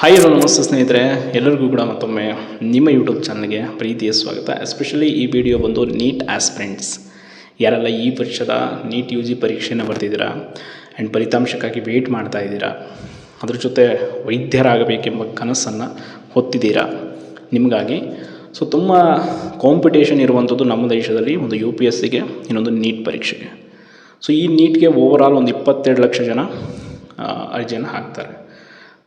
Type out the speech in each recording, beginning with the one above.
Hi hello ನಮಸ್ತೆ ಸ್ನೇಹಿತರೆ. ಎಲ್ಲರಿಗೂ ಕೂಡ ಮತ್ತೊಮ್ಮೆ ನಿಮ್ಮ ಯೂಟ್ಯೂಬ್ ಚಾನಲ್ಗೆ ಪ್ರೀತಿಯ ಸ್ವಾಗತ. ಎಸ್ಪೆಷಲಿ ಈ ವಿಡಿಯೋ ಬಂದು ನೀಟ್ ಆಸ್ಪಿರೆಂಟ್ಸ್ ಯಾರೆಲ್ಲ ಈ ವರ್ಷದ ನೀಟ್ ಯು ಜಿ ಪರೀಕ್ಷೆನ ಬರ್ತಿದ್ದೀರಾ ಆ್ಯಂಡ್ ಫಲಿತಾಂಶಕ್ಕಾಗಿ ವೇಟ್ ಮಾಡ್ತಾ ಇದ್ದೀರಾ, ಅದ್ರ ಜೊತೆ ವೈದ್ಯರಾಗಬೇಕೆಂಬ ಕನಸನ್ನು ಹೊತ್ತಿದ್ದೀರಾ, ನಿಮಗಾಗಿ. ಸೊ ತುಂಬ ಕಾಂಪಿಟೇಷನ್ ಇರುವಂಥದ್ದು ನಮ್ಮ ದೇಶದಲ್ಲಿ ಒಂದು ಯು ಪಿ ಎಸ್ ಸಿಗೆ ಇನ್ನೊಂದು ನೀಟ್ ಪರೀಕ್ಷೆಗೆ. ಸೊ ಈ ನೀಟ್ಗೆ ಓವರಾಲ್ ಒಂದು ಇಪ್ಪತ್ತೆರಡು ಲಕ್ಷ ಜನ ಅರ್ಜಿಯನ್ನು ಹಾಕ್ತಾರೆ.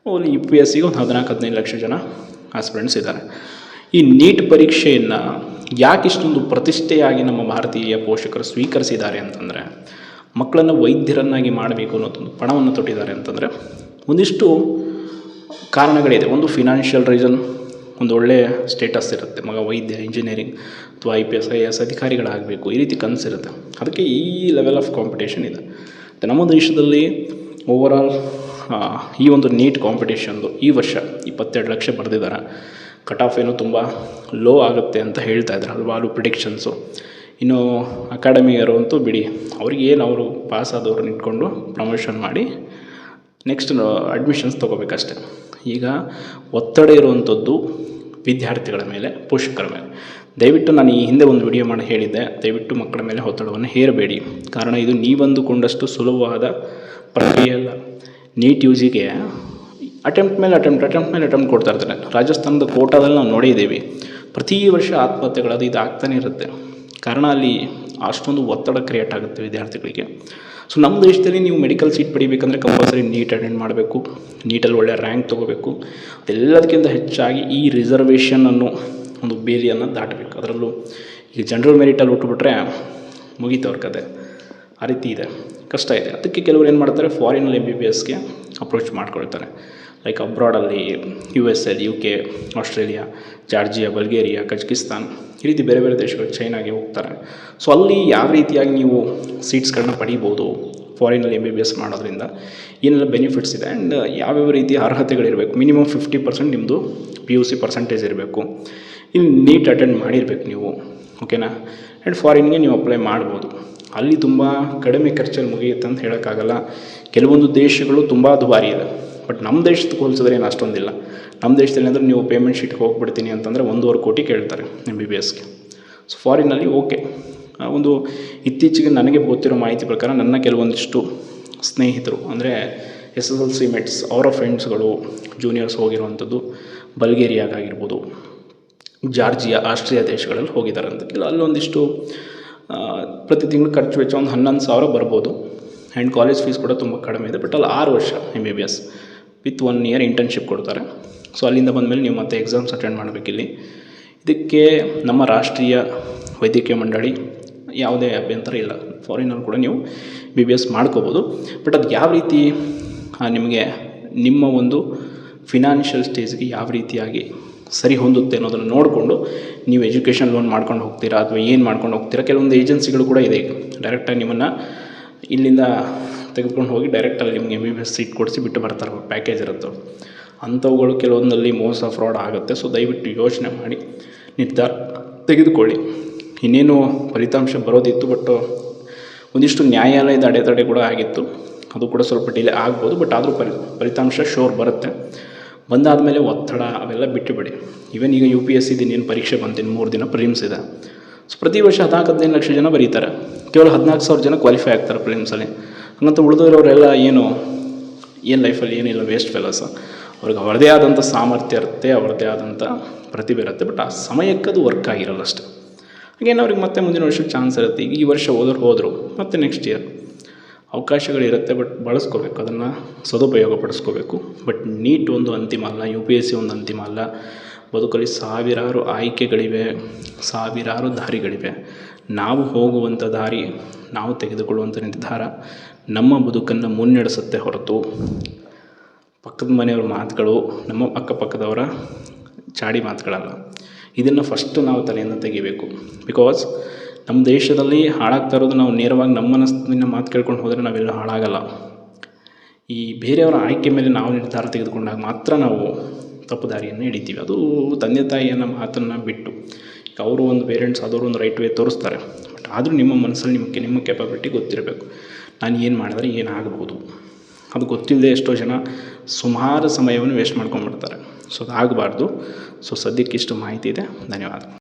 ಅಲ್ಲಿ ಯು ಪಿ ಎಸ್ ಸಿಗೆ ಒಂದು ಹದಿನಾಲ್ಕು, ಹದಿನೈದು ಲಕ್ಷ ಜನ ಆಸ್ಪಿರೆಂಟ್ಸ್ ಇದ್ದಾರೆ. ಈ ನೀಟ್ ಪರೀಕ್ಷೆಯನ್ನು ಯಾಕೆ ಇಷ್ಟೊಂದು ಪ್ರತಿಷ್ಠೆಯಾಗಿ ನಮ್ಮ ಭಾರತೀಯ ಪೋಷಕರು ಸ್ವೀಕರಿಸಿದ್ದಾರೆ ಅಂತಂದರೆ, ಮಕ್ಕಳನ್ನು ವೈದ್ಯರನ್ನಾಗಿ ಮಾಡಬೇಕು ಅನ್ನೋದೊಂದು ಪಣವನ್ನು ತೊಟ್ಟಿದ್ದಾರೆ ಅಂತಂದರೆ, ಒಂದಿಷ್ಟು ಕಾರಣಗಳಿದೆ. ಒಂದು ಫಿನಾನ್ಷಿಯಲ್ ರೀಸನ್ ಒಂದು ಒಳ್ಳೆಯ ಸ್ಟೇಟಸ್ ಇರುತ್ತೆ. ಮಗ ವೈದ್ಯ ಇಂಜಿನಿಯರಿಂಗ್ ಅಥವಾ I P S I S ಅಧಿಕಾರಿಗಳಾಗಬೇಕು, ಈ ರೀತಿ ಕನಸಿರುತ್ತೆ. ಅದಕ್ಕೆ ಈ ಲೆವೆಲ್ ಆಫ್ ಕಾಂಪಿಟೇಷನ್ ಇದೆ. ನಮ್ಮ ದೇಶದಲ್ಲಿ ಓವರಾಲ್ ಈ ಒಂದು ನೀಟ್ ಕಾಂಪಿಟೇಷನ್ದು ಈ ವರ್ಷ ಇಪ್ಪತ್ತೆರಡು ಲಕ್ಷ ಬರೆದಿದ್ದಾರೆ ಕಟ್ ಆಫ್ ಏನು ತುಂಬ ಲೋ ಆಗುತ್ತೆ ಅಂತ ಹೇಳ್ತಾ ಇದ್ದಾರೆ ಹಲವಾರು ಪ್ರಿಡಿಕ್ಷನ್ಸು ಇನ್ನು ಅಕಾಡೆಮಿಯರು ಅಂತೂ ಬಿಡಿ, ಅವ್ರಿಗೆ ಏನು ಅವರು ಪಾಸ್ ಆದವ್ರನ್ನ ಇಟ್ಕೊಂಡು ಪ್ರಮೋಷನ್ ಮಾಡಿ ನೆಕ್ಸ್ಟ್ ಅಡ್ಮಿಷನ್ಸ್ ತೊಗೋಬೇಕಷ್ಟೆ. ಈಗ ಒತ್ತಡ ಇರುವಂಥದ್ದು ವಿದ್ಯಾರ್ಥಿಗಳ ಮೇಲೆ, ಪೋಷಕರ ಮೇಲೆ. ದಯವಿಟ್ಟು ನಾನು ಈ ಹಿಂದೆ ಒಂದು ವಿಡಿಯೋ ಮಾಡಿ ಹೇಳಿದ್ದೆ, ದಯವಿಟ್ಟು ಮಕ್ಕಳ ಮೇಲೆ ಒತ್ತಡವನ್ನು ಹೇರಬೇಡಿ. ಕಾರಣ ಇದು ನೀವಂದುಕೊಂಡಷ್ಟು ಸುಲಭವಾದ ಪ್ರಕ್ರಿಯೆ ಅಲ್ಲ. ನೀಟ್ ಯೂಸಿಗೆ ಅಟೆಂಪ್ಟ್ ಮೇಲೆ ಅಟೆಂಪ್ಟ್ ಅಟೆಂಪ್ಟ್ ಮೇಲೆ ಅಟೆಂಪ್ಟ್ ಕೊಡ್ತಾ ಇರ್ತಾರೆ. ರಾಜಸ್ಥಾನದ ಕೋಟಾದಲ್ಲಿ ನಾವು ನೋಡಿದ್ದೀವಿ ಪ್ರತಿ ವರ್ಷ ಆತ್ಮಹತ್ಯೆಗಳದು ಇದು ಆಗ್ತಾನೆ ಇರುತ್ತೆ. ಕಾರಣ ಅಲ್ಲಿ ಅಷ್ಟೊಂದು ಒತ್ತಡ ಕ್ರಿಯೇಟ್ ಆಗುತ್ತೆ ವಿದ್ಯಾರ್ಥಿಗಳಿಗೆ. ಸೊ ನಮ್ಮ ದೇಶದಲ್ಲಿ ನೀವು ಮೆಡಿಕಲ್ ಸೀಟ್ ಪಡಿಬೇಕಂದ್ರೆ ಕಂಪಲ್ಸರಿ ನೀಟ್ ಅಟೆಂಡ್ ಮಾಡಬೇಕು. ನೀಟಲ್ಲಿ ಒಳ್ಳೆಯ ರ್ಯಾಂಕ್ ತೊಗೋಬೇಕು. ಅದೆಲ್ಲದಕ್ಕಿಂತ ಹೆಚ್ಚಾಗಿ ಈ ರಿಸರ್ವೇಷನ್ ಅನ್ನೋ ಒಂದು ಬೇರಿಯನ್ನು ದಾಟಬೇಕು. ಅದರಲ್ಲೂ ಈಗ ಜನರಲ್ ಮೆರಿಟಲ್ಲಿ ಹುಟ್ಟುಬಿಟ್ರೆ ಮುಗೀತು ಅವ್ರ ಕತೆ. ಆ ರೀತಿ ಇದೆ. ಕಷ್ಟ ಇದೆ. ಅದಕ್ಕೆ ಕೆಲವರು ಏನು ಮಾಡ್ತಾರೆ ಫಾರಿನಲ್ಲಿ ಎಂ ಬಿ ಬಿ ಎಸ್ಗೆ ಅಪ್ರೋಚ್ ಮಾಡ್ಕೊಳ್ತಾರೆ. Like ಅಬ್ರಾಡಲ್ಲಿ U S L U K Australia Georgia Bulgaria Kazakhstan ಈ ರೀತಿ ಬೇರೆ ಬೇರೆ ದೇಶಗಳು ಚೈನಾಗೆ ಹೋಗ್ತಾರೆ. ಸೊ ಅಲ್ಲಿ ಯಾವ ರೀತಿಯಾಗಿ ನೀವು ಸೀಟ್ಸ್ಗಳನ್ನ ಪಡೀಬೋದು ಫಾರಿನಲ್ಲಿ ಎಂ ಬಿ ಬಿ ಎಸ್ ಮಾಡೋದ್ರಿಂದ, ಏನೆಲ್ಲ ಬೆನಿಫಿಟ್ಸ್ ಇದೆ ಆ್ಯಂಡ್ ಯಾವ್ಯಾವ ರೀತಿಯ ಅರ್ಹತೆಗಳಿರಬೇಕು? ಮಿನಿಮಮ್ ಫಿಫ್ಟಿ ಪರ್ಸೆಂಟ್ ನಿಮ್ಮದು ಪಿ ಯು ಸಿ ಪರ್ಸೆಂಟೇಜ್ ಇರಬೇಕು. ಇನ್ನು ನೀಟ್ ಅಟೆಂಡ್ ಮಾಡಿರಬೇಕು ನೀವು. ಓಕೆನಾ ಆ್ಯಂಡ್ ಫಾರಿನ್ಗೆ ನೀವು ಅಪ್ಲೈ ಮಾಡ್ಬೋದು. ಅಲ್ಲಿ ತುಂಬ ಕಡಿಮೆ ಖರ್ಚಲ್ಲಿ ಮುಗಿಯುತ್ತೆ ಅಂತ ಹೇಳೋಕ್ಕಾಗಲ್ಲ. ಕೆಲವೊಂದು ದೇಶಗಳು ತುಂಬ ದುಬಾರಿ ಇದೆ. ಬಟ್ ನಮ್ಮ ದೇಶಕ್ಕೆ ಹೋಲಿಸಿದ್ರೆ ಏನು ಅಷ್ಟೊಂದಿಲ್ಲ. ನಮ್ಮ ದೇಶದಲ್ಲಿ ಅಂದರೆ ನೀವು ಪೇಮೆಂಟ್ ಶೀಟ್ಗೆ ಹೋಗ್ಬಿಡ್ತೀನಿ ಅಂತಂದರೆ ಒಂದೂವರೆ ಕೋಟಿ ಕೇಳ್ತಾರೆ ಎಂ ಬಿ ಬಿ ಎಸ್ಗೆ ಸೊ ಫಾರಿನಲ್ಲಿ ಓಕೆ ಒಂದು ಇತ್ತೀಚೆಗೆ ನನಗೆ ಗೊತ್ತಿರೋ ಮಾಹಿತಿ ಪ್ರಕಾರ ನನ್ನ ಕೆಲವೊಂದಿಷ್ಟು ಸ್ನೇಹಿತರು, ಅಂದರೆ S S L C mates ಅವರ ಫ್ರೆಂಡ್ಸ್ಗಳು ಜೂನಿಯರ್ಸ್ ಹೋಗಿರುವಂಥದ್ದು ಬಲ್ಗೇರಿಯಾಗಾಗಿರ್ಬೋದು ಜಾರ್ಜಿಯಾ, ಆಸ್ಟ್ರಿಯಾ ದೇಶಗಳಲ್ಲಿ ಹೋಗಿದ್ದಾರೆ ಅಂತ. ಅಲ್ಲೊಂದಿಷ್ಟು ಪ್ರತಿ ತಿಂಗಳು ಖರ್ಚು ವೆಚ್ಚ ಒಂದು ಹನ್ನೊಂದು ಸಾವಿರ ಬರ್ಬೋದು. ಆ್ಯಂಡ್ ಕಾಲೇಜ್ ಫೀಸ್ ಕೂಡ ತುಂಬ ಕಡಿಮೆ ಇದೆ. ಬಟ್ ಅಲ್ಲಿ ಆರು ವರ್ಷ M B B S with one year internship ಕೊಡ್ತಾರೆ. ಸೊ ಅಲ್ಲಿಂದ ಬಂದಮೇಲೆ ನೀವು ಮತ್ತೆ ಎಕ್ಸಾಮ್ಸ್ ಅಟೆಂಡ್ ಮಾಡಬೇಕಿಲ್ಲಿ ಇದಕ್ಕೆ ನಮ್ಮ ರಾಷ್ಟ್ರೀಯ ವೈದ್ಯಕೀಯ ಮಂಡಳಿ ಯಾವುದೇ ಅಭ್ಯಂತರ ಇಲ್ಲ. ಫಾರಿನಲ್ಲಿ ಕೂಡ ನೀವು ಬಿ ಬಿ ಎಸ್ ಮಾಡ್ಕೋಬೋದು. ಬಟ್ ಅದು ಯಾವ ರೀತಿ ನಿಮಗೆ ನಿಮ್ಮ ಒಂದು ಫಿನಾನ್ಷಿಯಲ್ ಸ್ಟೇಜ್ಗೆ ಯಾವ ರೀತಿಯಾಗಿ ಸರಿ ಹೊಂದುತ್ತೆ ಅನ್ನೋದನ್ನು ನೋಡಿಕೊಂಡು ನೀವು ಎಜುಕೇಷನ್ ಲೋನ್ ಮಾಡ್ಕೊಂಡು ಹೋಗ್ತೀರಾ ಅಥವಾ ಏನು ಮಾಡ್ಕೊಂಡು ಹೋಗ್ತೀರಾ? ಕೆಲವೊಂದು ಏಜೆನ್ಸಿಗಳು ಕೂಡ ಇದೆ. ಡೈರೆಕ್ಟಾಗಿ ನಿಮ್ಮನ್ನು ಇಲ್ಲಿಂದ ತೆಗೆದುಕೊಂಡು ಹೋಗಿ ಡೈರೆಕ್ಟಲ್ಲಿ ನಿಮಗೆ M B B S seat ಕೊಡಿಸಿ ಬಿಟ್ಟು ಬರ್ತಾರೆ. ಪ್ಯಾಕೇಜ್ ಇರುತ್ತೆ? ಅಂಥವುಗಳು ಕೆಲವೊಂದಲ್ಲಿ ಮೋಸ ಫ್ರಾಡ್ ಆಗುತ್ತೆ. ಸೊ ದಯವಿಟ್ಟು ಯೋಚನೆ ಮಾಡಿ, ನಿರ್ಧಾರ ತೆಗೆದುಕೊಳ್ಳಿ. ಇನ್ನೇನು ಫಲಿತಾಂಶ ಬರೋದಿತ್ತು ಬಟ್ ಒಂದಿಷ್ಟು ನ್ಯಾಯಾಲಯದ ಅಡೆತಡೆ ಕೂಡ ಆಗಿತ್ತು. ಅದು ಕೂಡ ಸ್ವಲ್ಪ ಡಿಲೇ ಆಗ್ಬೋದು ಬಟ್ ಆದರೂ ಫಲಿ, ಫಲಿತಾಂಶ ಶೋರ್ ಬರುತ್ತೆ. ಬಂದಾದಮೇಲೆ ಒತ್ತಡ ಅವೆಲ್ಲ ಬಿಟ್ಟುಬಿಡಿ. ಈವನ್ ಈಗ ಯು ಪಿ ಎಸ್ ಸಿ ಇನ್ನೇನು ಪರೀಕ್ಷೆ ಬಂತೀನಿ ಮೂರು ದಿನ ಪ್ರಿಲಿಮ್ಸ್ ಇದೆ. ಸೊ ಪ್ರತಿ ವರ್ಷ ಹದಿನಾಲ್ಕು ಹದಿನೈದು ಲಕ್ಷ ಜನ ಬರೀತಾರೆ. ಕೇವಲ ಹದಿನಾಲ್ಕು ಸಾವಿರ ಜನ ಕ್ವಾಲಿಫೈ ಆಗ್ತಾರೆ ಪ್ರಿಲಿಮ್ಸಲ್ಲಿ ಹಂಗಂತ ಉಳಿದವರೆಲ್ಲ ಏನು ಏನು ಲೈಫಲ್ಲಿ ಏನಿಲ್ಲ ವೇಸ್ಟ್ ಫೆಲಸ್ ಅವ್ರಿಗೆ ಅವರದೇ ಆದಂಥ ಸಾಮರ್ಥ್ಯ ಇರುತ್ತೆ, ಅವರದೇ ಆದಂಥ ಪ್ರತಿಭೆ ಇರುತ್ತೆ ಬಟ್ ಆ ಸಮಯಕ್ಕೆ ಅದು ವರ್ಕ್ ಆಗಿರಲ್ಲ ಅಷ್ಟೆ. ಹಾಗೇನು ಅವ್ರಿಗೆ ಮತ್ತೆ ಮುಂದಿನ ವರ್ಷಕ್ಕೆ ಚಾನ್ಸ್ ಇರುತ್ತೆ. ಈಗ ಈ ವರ್ಷ ಹೋದ್ರು ಹೋದರು, ಮತ್ತೆ ನೆಕ್ಸ್ಟ್ ಇಯರ್ ಅವಕಾಶಗಳಿರುತ್ತೆ ಬಟ್ ಬಳಸ್ಕೋಬೇಕು. ಅದನ್ನು ಸದುಪಯೋಗ ಪಡಿಸ್ಕೋಬೇಕು ಬಟ್ ನೀಟ್ ಒಂದು ಅಂತಿಮ ಅಲ್ಲ ಯು ಪಿ ಎಸ್ ಸಿ ಒಂದು ಅಂತಿಮ ಅಲ್ಲ. ಬದುಕಲ್ಲಿ ಸಾವಿರಾರು ಆಯ್ಕೆಗಳಿವೆ, ಸಾವಿರಾರು ದಾರಿಗಳಿವೆ. ನಾವು ಹೋಗುವಂಥ ದಾರಿ, ನಾವು ತೆಗೆದುಕೊಳ್ಳುವಂಥ ನಿರ್ಧಾರ ನಮ್ಮ ಬದುಕನ್ನು ಮುನ್ನಡೆಸುತ್ತೆ ಹೊರತು ಪಕ್ಕದ ಮನೆಯವ್ರ ಮಾತುಗಳು, ನಮ್ಮ ಅಕ್ಕಪಕ್ಕದವರ ಚಾಡಿ ಮಾತುಗಳಲ್ಲ. ಇದನ್ನು ಫಸ್ಟು ನಾವು ತಲೆಯನ್ನು ತೆಗಿಬೇಕು. ಬಿಕಾಸ್ ನಮ್ಮ ದೇಶದಲ್ಲಿ ಹಾಳಾಗ್ತಾ ಇರೋದು ನಾವು ನೇರವಾಗಿ ನಮ್ಮ ಮನಸ್ಸಿನ ಮಾತು ಕೇಳ್ಕೊಂಡು ಹೋದರೆ ನಾವೆಲ್ಲೂ ಹಾಳಾಗಲ್ಲ. ಈ ಬೇರೆಯವರ ಆಯ್ಕೆ ಮೇಲೆ ನಾವು ನಿರ್ಧಾರ ತೆಗೆದುಕೊಂಡಾಗ ಮಾತ್ರ ನಾವು ತಪ್ಪು ದಾರಿಯನ್ನು ಹಿಡಿತೀವಿ. ಅದು ತಂದೆ ತಾಯಿಯನ್ನು ಮಾತನ್ನು ಬಿಟ್ಟು. ಅವರು ಒಂದು ಪೇರೆಂಟ್ಸ್ ಆದವರು ಒಂದು ರೈಟ್ ವೇ ತೋರಿಸ್ತಾರೆ. ಬಟ್ ಆದರೂ ನಿಮ್ಮ ಮನಸ್ಸಲ್ಲಿ ನಿಮಗೆ, ನಿಮ್ಮ ಕೆಪಾಬಿಲಿಟಿ ಗೊತ್ತಿರಬೇಕು. ನಾನು ಏನು ಮಾಡಿದ್ರೆ ಏನಾಗಬಹುದು ಅದು ಗೊತ್ತಿಲ್ಲದೆ ಎಷ್ಟೋ ಜನ ಸುಮಾರು ಸಮಯವನ್ನು ವೇಸ್ಟ್ ಮಾಡ್ಕೊಂಡ್ಬಿಡ್ತಾರೆ. ಸೊ ಅದಾಗಬಾರ್ದು ಸೊ ಸದ್ಯಕ್ಕೆ ಇಷ್ಟು ಮಾಹಿತಿ ಇದೆ. ಧನ್ಯವಾದ.